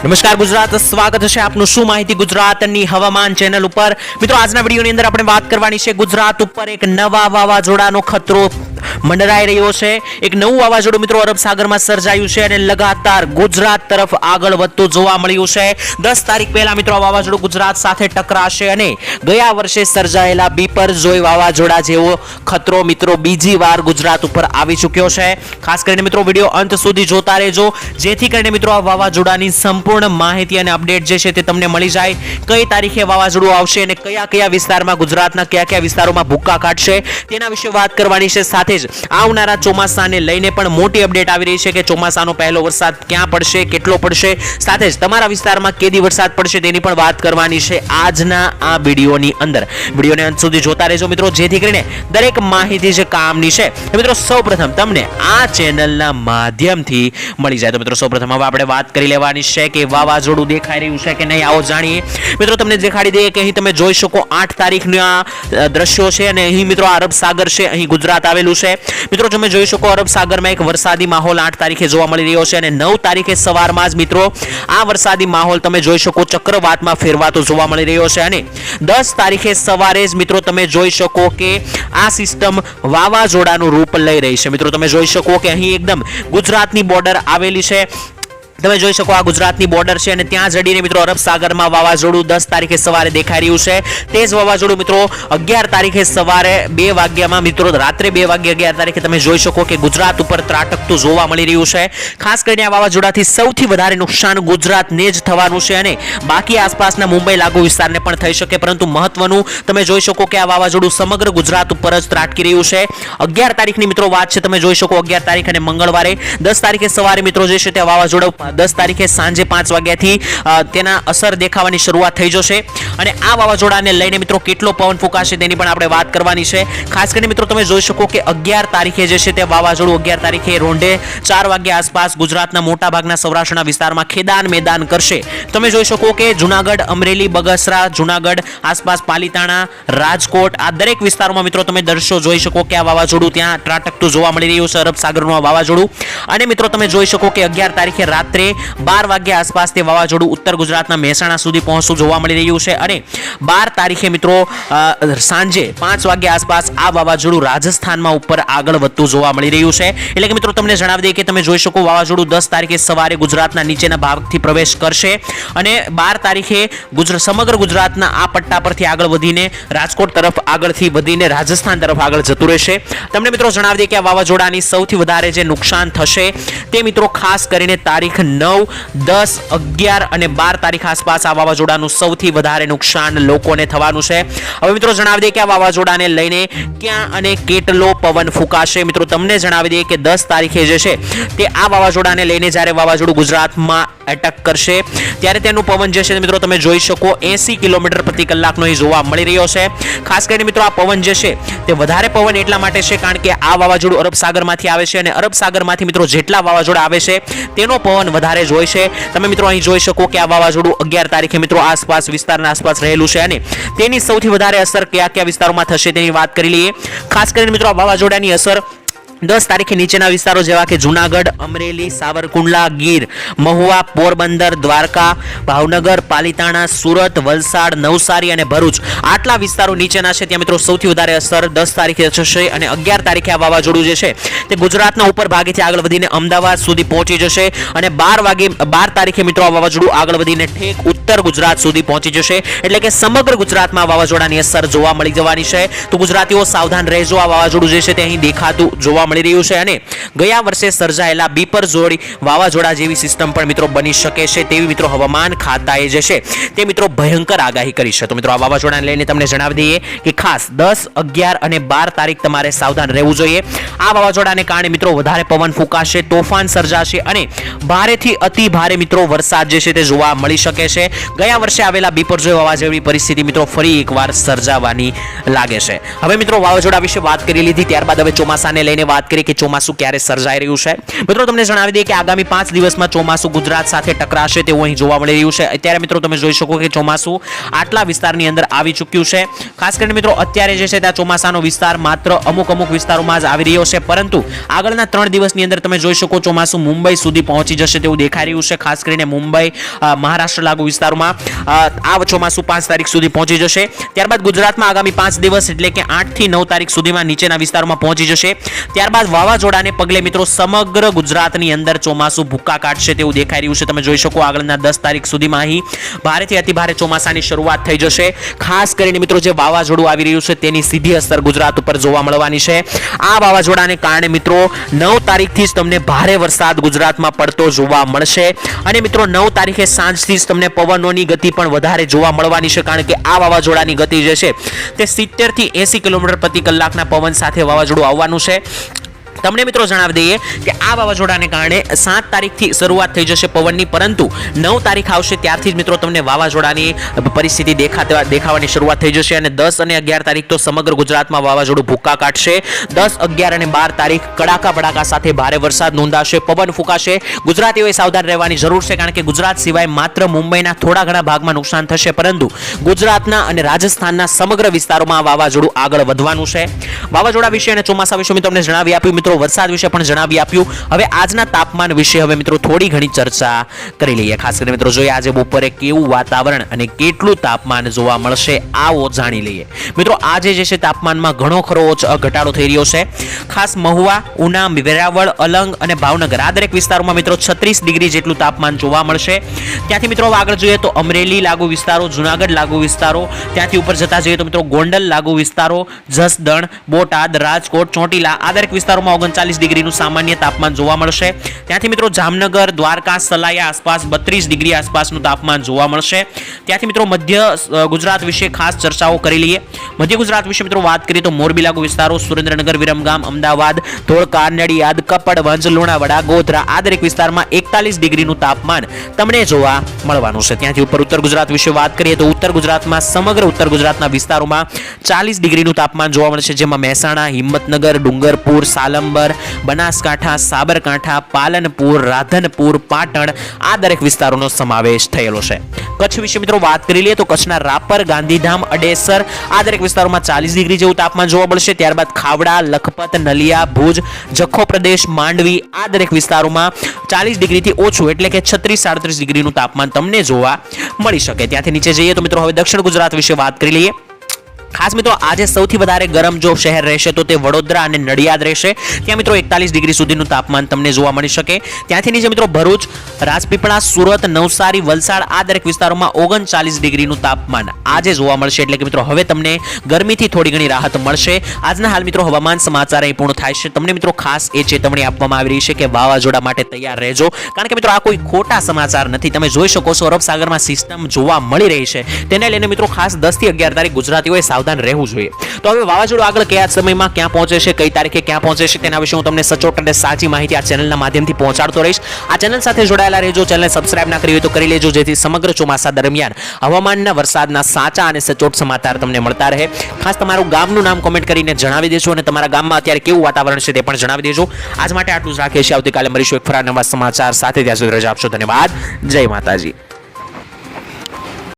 નમસ્કાર, ગુજરાત. સ્વાગત છે આપનું શું માહિતી ગુજરાતની હવામાન ચેનલ ઉપર? મિત્રો, આજના વિડીયોની અંદર આપણે વાત કરવાની છે ગુજરાત ઉપર એક નવા વાવાઝોડાનો ખતરો મંડરાઈ રહ્યો છે. એક નવું વાવાઝોડું મિત્રો અરબ સાગરમાં સર્જાયું છે અને લગાતાર ગુજરાત તરફ આગળ વધતું જોવા મળ્યું છે. દસ તારીખ પહેલા મિત્રો વાવાઝોડું ગુજરાત સાથે ટકરાશે અને ગયા વર્ષે સર્જાયેલા બીપરજોય વાવાઝોડા જેવો ખતરો મિત્રો બીજી વાર ગુજરાત ઉપર આવી ચૂક્યો છે. ખાસ કરીને મિત્રો વીડિયો અંત સુધી જોતા રહેજો. જેથી કરીને મિત્રો આ વાવાઝોડાની સંપૂર્ણ માહિતી અને અપડેટ જે છે તે તમને મળી જાય. કઈ તારીખે વાવાઝોડું આવશે અને કયા કયા વિસ્તારમાં ગુજરાતના કયા કયા વિસ્તારોમાં ભૂક્કા કાઢશે તેના વિશે વાત કરવાની છે. સાથે જ આવનારા ચોમાસાને લઈને પણ મોટી અપડેટ આવી રહી છે કે ચોમાસાનો પહેલો વરસાદ ક્યાં પડશે, કેટલો પડશે? સાથે જ તમારા વિસ્તારમાં કેદી વરસાદ પડશે તેની પણ વાત કરવાની છે આજના આ વિડીયોની અંદર. વિડીયોને અંત સુધી જોતા રહેજો મિત્રો, જેથી કરીને દરેક માહિતી જે કામની છે મિત્રો સૌપ્રથમ તમને આ ચેનલના માધ્યમથી મળી જાય. તો મિત્રો, સૌપ્રથમ હવે આપણે વાત કરી લેવાની છે કે વાવાઝોડું દેખાઈ રહ્યું છે કે નહીં, આવો જાણીએ. મિત્રો, તમને દેખાડી દઈએ કે અહીં તમે જોઈ શકો આઠ તારીખના દ્રશ્યો છે અને અહીં મિત્રો, અરબ સાગર છે, અહીં ગુજરાત આવેલું છે. મિત્રો, તમે જોઈ શકો અરબ એક વરસાદી માહોલ આઠ તારીખે જોવા મળી રહ્યો છે અને નવ તારીખે સવારમાં જ મિત્રો, આ વરસાદી માહોલ તમે જોઈ શકો ચક્રવાતમાં ફેરવાતો જોવા મળી રહ્યો છે અને દસ તારીખે સવારે જ મિત્રો, તમે જોઈ શકો કે આ સિસ્ટમ વાવાઝોડાનું રૂપ લઈ રહી છે. મિત્રો, તમે જોઈ શકો કે અહીં એકદમ ગુજરાતની બોર્ડર આવેલી છે. તમે જોઈ શકો આ ગુજરાતની બોર્ડર છે અને ત્યાં જડીને મિત્રો અરબ સાગરમાં વાવાઝોડું દસ તારીખે સવારે દેખાઈ રહ્યું છે. તે જ વાવાઝોડું મિત્રો અગિયાર તારીખે સવારે બે વાગ્યામાં મિત્રો રાત્રે બે વાગ્યે અગિયાર તારીખે તમે જોઈ શકો કે ગુજરાત ઉપર ત્રાટકતું જોવા મળી રહ્યું છે. ખાસ કરીને આ વાવાઝોડાથી સૌથી વધારે નુકસાન ગુજરાતને જ થવાનું છે અને બાકી આસપાસના મુંબઈ લાગુ વિસ્તારને પણ થઈ શકે, પરંતુ મહત્વનું તમે જોઈ શકો કે આ વાવાઝોડું સમગ્ર ગુજરાત ઉપર જ ત્રાટકી રહ્યું છે. અગિયાર તારીખની મિત્રો વાત છે, તમે જોઈ શકો અગિયાર તારીખ અને મંગળવારે. દસ તારીખે સવારે મિત્રો જે છે તે વાવાઝોડું દસ તારીખે સાંજે પાંચ વાગ્યાથી તેના અસર દેખાવાની શરૂઆત થઈ જશે. અને આ વાવાઝોડાને લઈને મિત્રો કેટલો પવન ફૂંકાશે તેની પણ આપણે વાત કરવાની છે. ખાસ કરીને મિત્રો તમે જોઈ શકો કે અગિયાર તારીખે જે છે તે વાવાઝોડું અગિયાર તારીખે રોંઢે ચાર વાગ્યા આસપાસ ગુજરાતના મોટા ભાગના સૌરાષ્ટ્રના વિસ્તારમાં ખેદાન મેદાન કરશે. તમે જોઈ શકો કે જુનાગઢ, અમરેલી, બગસરા, જુનાગઢ, આસપાસ પાલીતાણા, રાજકોટ આ દરેક વિસ્તારોમાં મિત્રો તમે દર્શો જોઈ શકો કે આ વાવાઝોડું ત્યાં ત્રાટકતું જોવા મળી રહ્યું છે, અરબ સાગરનું આ વાવાઝોડું. અને મિત્રો તમે જોઈ શકો કે અગિયાર તારીખે રાત્રે બાર વાગ્યા આસપાસ તે વાવાઝોડું ઉત્તર ગુજરાતના મહેસાણા સુધી પહોંચતું જોવા મળી રહ્યું છે. અને બાર તારીખે મિત્રો સાંજે પાંચ વાગ્યા આસપાસ આ વાવાઝોડું રાજસ્થાનમાં ઉપર આગળ વધતું જોવા મળી રહ્યું છે. એટલે કે મિત્રો, તમને જણાવી દઈએ કે તમે જોઈ શકો વાવાઝોડું દસ તારીખે સવારે ગુજરાતના નીચેના ભાગથી પ્રવેશ કરશે અને બાર તારીખે સમગ્ર ગુજરાતના આ પટ્ટા પરથી આગળ વધીને રાજકોટ તરફ આગળથી વધીને રાજસ્થાન તરફ આગળ જતું રહેશે. તમને મિત્રો જણાવી દઈએ કે આ વાવાઝોડાની સૌથી વધારે જે નુકસાન થશે તે મિત્રો ખાસ કરીને તારીખ નવ, દસ, અગિયાર અને બાર તારીખ આસપાસ આ વાવાઝોડાનું સૌથી વધારે નુકસાન લોકોને થવાનું છે. હવે મિત્રો જણાવી દઈએ કે આ વાવાઝોડાને લઈને ક્યાં અને કેટલો પવન ફૂંકાશે. મિત્રો, તમને જણાવી દઈએ કે દસ તારીખે જે છે, તે આ વાવાઝોડાને લઈને જ્યારે વાવાઝોડું ગુજરાતમાં એટક કરશે, ત્યારે તેનું પવન જે છે, મિત્રો, તમે જોઈ શકો, એસી કિલોમીટર પ્રતિ કલાકનો અહીં જોવા મળી રહ્યો છે. ખાસ કરીને, મિત્રો, આ પવન જે છે, તે વધારે પવન એટલા માટે છે કારણ કે આ વાવાઝોડું અરબ સાગરમાંથી આવે છે અને અરબ સાગરમાંથી, મિત્રો, જેટલા વાવાઝોડા આવે છે, તેનો પવન વધારે જ હોય છે. તમે, મિત્રો, અહીં જોઈ શકો કે આ વાવાઝોડું અગિયાર તારીખે, મિત્રો, આસપાસ વિસ્તારના આસપાસ રહેલું છે અને તેની સૌથી વધારે અસર કયા કયા વિસ્તારોમાં થશે તેની વાત કરી લઈએ. ખાસ કરીને મિત્રો આ વાવાઝોડાની અસર દસ તારીખે નીચેના વિસ્તારો જેવા કે જુનાગઢ, અમરેલી, સાવરકુંડલા, ગીર, મહુવા, પોરબંદર, દ્વારકા, ભાવનગર, પાલીતાણા, સુરત, વલસાડ, નવસારી અને ભરૂચ. આટલા વિસ્તારો નીચેના છે. ત્યાં મિત્રો સૌથી વધારે અસર દસ તારીખે થશે અને અગિયાર તારીખે આ વાવાઝોડું જે છે તે ગુજરાતના ઉપર ભાગેથી આગળ વધીને અમદાવાદ સુધી પહોંચી જશે અને બાર વાગે, બાર તારીખે મિત્રો આ વાવાઝોડું આગળ વધીને ઠેક ઉત્તર ગુજરાત સુધી પહોંચી જશે. એટલે કે સમગ્ર ગુજરાતમાં વાવાઝોડાની અસર જોવા મળી જવાની છે. તો ગુજરાતીઓ સાવધાન રહેજો. આ વાવાઝોડું જે છે તે અહીં દેખાતું જોવા મળી રહ્યું છે અને ગયા વર્ષે સર્જાયેલા બીપર જોડી વાવાઝોડા જેવી સિસ્ટમ પણ મિત્રો બની શકે છે તેવી મિત્રો હવામાન ખાતાએ જે છે તે મિત્રો ભયંકર આગાહી કરી છે. તો મિત્રો આ વાવાઝોડાને લઈને તમને જણાવી દઈએ કે ખાસ દસ, અગિયાર અને બાર તારીખ તમારે સાવધાન રહેવું જોઈએ. આ વાવાઝોડાને કારણે મિત્રો વધારે પવન ફૂંકાશે, તોફાન સર્જાશે અને ભારેથી અતિ ભારે મિત્રો વરસાદ જે છે તે જોવા મળી શકે છે. ગયા વર્ષે આવેલા બીપરજોય વાવાઝોડાની પરિસ્થિતિ મિત્રો ફરી એકવાર સર્જાવાની લાગે છે. હવે મિત્રો વાવાઝોડા વિશે વાત કરી લીધી, ત્યારબાદ હવે ચોમાસાને લઈને વાત વાત કરીએ કે ચોમાસું ક્યારે સર્જાઈ રહ્યું છે. મિત્રો, તમને જણાવી દઈએ કે આગામી પાંચ દિવસમાં ચોમાસું ગુજરાત સાથે ટકરાશે તેવું અહીં જોવા મળી રહ્યું છે. અત્યારે, મિત્રો, તમે જોઈ શકો કે ચોમાસું આટલા વિસ્તારની અંદર આવી ચૂક્યું છે. ખાસ કરીને, મિત્રો, અત્યારે જે છે ત્યાં ચોમાસાનો વિસ્તાર માત્ર અમુક અમુક વિસ્તારોમાં જ આવી રહ્યો છે. પરંતુ આગળના ત્રણ દિવસની અંદર તમે જોઈ શકો ચોમાસું મુંબઈ સુધી પહોંચી જશે તેવું દેખાઈ રહ્યું છે. ખાસ કરીને મુંબઈ મહારાષ્ટ્ર લાગુ વિસ્તારોમાં આ ચોમાસું પાંચ તારીખ સુધી પહોંચી જશે. ત્યારબાદ ગુજરાતમાં આગામી પાંચ દિવસ એટલે કે આઠથી નવ તારીખ સુધીમાં નીચેના વિસ્તારોમાં પહોંચી જશે. ત્યારબાદ વાવાઝોડાને પગલે મિત્રો સમગ્ર ગુજરાતની અંદર ચોમાસું ભૂક્કા કાઢશે તેવું દેખાઈ રહ્યું છે. તમે જોઈ શકો આગળના દસ તારીખ સુધીમાં અહીં ભારેથી અતિભારે ચોમાસાની શરૂઆત થઈ જશે. ખાસ કરીને મિત્રો જે વાવાઝોડું આવી રહ્યું છે તેની સીધી અસર ગુજરાત ઉપર જોવા મળવાની છે. આ વાવાઝોડાને કારણે મિત્રો નવ તારીખથી જ તમને ભારે વરસાદ ગુજરાતમાં પડતો જોવા મળશે. અને મિત્રો નવ તારીખે સાંજથી જ તમને પવનોની ગતિ પણ વધારે જોવા મળવાની છે. કારણ કે આ વાવાઝોડાની ગતિ જે છે તે સિત્તેરથી એસી કિલોમીટર પ્રતિ કલાકના પવન સાથે વાવાઝોડું આવવાનું છે. તમને મિત્રો જણાવી દઈએ કે આ વાવાઝોડાને કારણે સાત તારીખથી શરૂઆત થઈ જશે પવનની, પરંતુ નવ તારીખ આવશે ત્યારથી જ મિત્રો તમને વાવાઝોડાની પરિસ્થિતિ દેખાતા દેખાવાની શરૂઆત થઈ જશે અને દસ અને અગિયાર તારીખ તો સમગ્ર ગુજરાતમાં વાવાઝોડું ભૂક્કા કાઢશે. દસ, અગિયાર અને બાર તારીખ કડાકા ભડાકા સાથે ભારે વરસાદ નોંધાશે, પવન ફૂંકાશે. ગુજરાતીઓએ સાવધાન રહેવાની જરૂર છે કારણ કે ગુજરાત સિવાય માત્ર મુંબઈના થોડા ઘણા ભાગમાં નુકસાન થશે, પરંતુ ગુજરાતના અને રાજસ્થાનના સમગ્ર વિસ્તારોમાં વાવાઝોડું આગળ વધવાનું છે. વાવાઝોડા વિશે અને ચોમાસા વિશે મેં તમને જણાવી આપ્યું. મિત્રો, વરસાદ વિશે પણ જણાવી આપ્યું. હવે આજના તાપમાન વિશે હવે મિત્રો થોડી ઘણી ચર્ચા કરી લઈએ. ખાસ કરીને મિત્રો, જોઈએ આજે બપોરે કેવું વાતાવરણ અને કેટલું તાપમાન જોવા મળશે, આવો જાણી લઈએ. મિત્રો, આજે જે છે તાપમાનમાં ઘણો ખરો ઘટાડો થઈ રહ્યો છે. ખાસ મહુવા ઉના વેરાવળ, અલંગ અને ભાવનગર, આ દરેક વિસ્તારોમાં મિત્રો છત્રીસ ડિગ્રી જેટલું તાપમાન જોવા મળશે. ત્યાંથી મિત્રો, આગળ જોઈએ તો અમરેલી લાગુ વિસ્તારો, જુનાગઢ લાગુ વિસ્તારો, ત્યાંથી ઉપર જતા જોઈએ તો મિત્રો, ગોંડલ લાગુ વિસ્તારો, જસદણ, બોટાદ, રાજકોટ, ચોટીલા, આ દરેક વિસ્તારોમાં ઓગણચાલીસ ડિગ્રીનું સામાન્ય તાપમાન જોવા મળશે. ત્યાંથી મિત્રો જામનગર, દ્વારકા, સલાયા આસપાસ બત્રીસ ડિગ્રી આસપાસનું તાપમાન જોવા મળશે. ત્યાંથી મિત્રો મધ્ય ગુજરાત વિશે ખાસ ચર્ચાઓ કરી લઈએ. મધ્ય ગુજરાત વિશે મિત્રો વાત કરીએ તો મોરબી લાગુ વિસ્તારો, સુરેન્દ્રનગર, વિરમગામ, અમદાવાદ ધોળકા નડિયાદ કપડ, વંજ, લુણાવાડા, ગોધરા આ દરેક વિસ્તારમાં એકતાલીસ ડિગ્રીનું તાપમાન તમને જોવા મળવાનું છે. ત્યાંથી ઉપર ઉત્તર ગુજરાત વિશે વાત કરીએ તો ઉત્તર ગુજરાતમાં સમગ્ર ઉત્તર ગુજરાતના વિસ્તારોમાં ચાલીસ ડિગ્રીનું તાપમાન જોવા મળશે જેમાં મહેસાણા, હિંમતનગર, ડુંગરપુર સાલંબર બનાસકાંઠા, સાબરકાંઠા, પાલનપુર, રાધનપુર, પાટણ આ દરેક વિસ્તારોનો સમાવેશ થયેલો છે. કચ્છ વિશે મિત્રો વાત કરી લઈએ તો કચ્છના રાપર, ગાંધીધામ, અડેસર આ દરેક વિસ્તારોમાં ચાલીસ ડિગ્રી જેવું તાપમાન જોવા મળશે. ત્યારબાદ ખાવડા, લખપત, નલિયા, ભુજ, જખો પ્રદેશ, માંડવી આ દરેક વિસ્તારોમાં ચાલીસ ડિગ્રીથી ઓછું એટલે કે છત્રીસ સાડત્રીસ ડિગ્રીનું તાપમાન તમને જોવા મળી શકે. ત્યાંથી નીચે જઈએ તો મિત્રો હવે દક્ષિણ ગુજરાત વિશે વાત કરી લઈએ. ખાસ મિત્રો, આજે સૌથી વધારે ગરમ જો શહેર રહેશે તો તે વડોદરા અને નડિયાદ રહેશે. ત્યાં મિત્રો એકતાલીસ ડિગ્રી સુધીનું તાપમાન તમને જોવા મળી શકે. ત્યાંથી નીચે મિત્રો ભરૂચ, રાજપીપળા, સુરત, નવસારી, વલસાડ આ દરેક વિસ્તારોમાં ઓગણચાલીસ ડિગ્રીનું તાપમાન આજે જોવા મળશે. એટલે કે મિત્રો, હવે તમને ગરમીથી થોડી ઘણી રાહત મળશે. આજના હાલ મિત્રો હવામાન સમાચાર અહીં પૂર્ણ થાય છે. તમને મિત્રો ખાસ એ ચેતવણી આપવામાં આવી રહી છે કે વાવાઝોડા માટે તૈયાર રહેજો. કારણ કે મિત્રો આ કોઈ ખોટા સમાચાર નથી. તમે જોઈ શકો છો, અરબ સાગરમાં સિસ્ટમ જોવા મળી રહી છે. તેને લઈને મિત્રો ખાસ દસથી અગિયાર તારીખ ગુજરાતીઓએ સાવધાન રહેવું જોઈએ. તો હવે વાવાઝોડું આગળ કયા સમયમાં ક્યાં પહોંચે છે, કઈ તારીખે ક્યાં પહોંચે છે, તેના વિશે હું તમને સચોટ અને સાચી માહિતી આ ચેનલના માધ્યમથી પહોંચાડતો રહીશ. આ ચેનલ સાથે જોડાયેલા રહેજો ચેનલ સબસ્ક્રાઇબ ના કરી હોય તો કરી લેજો, જેથી સમગ્ર ચોમાસા દરમિયાન હવામાનના વરસાદના સાચા અને સચોટ સમાચાર તમને મળતા રહે. ખાસ તમારું ગામનું નામ કોમેન્ટ કરીને જણાવી દેજો અને તમારા ગામમાં અત્યારે કેવું વાતાવરણ છે તે પણ જણાવી દેજો. આજ માટે આટલું જ રાખીએ છીએ. આવતીકાલે મળીશું એક ફરા નવા સમાચાર સાથે. ત્યાં સુધી રજા આપશો. ધન્યવાદ. જય માતાજી.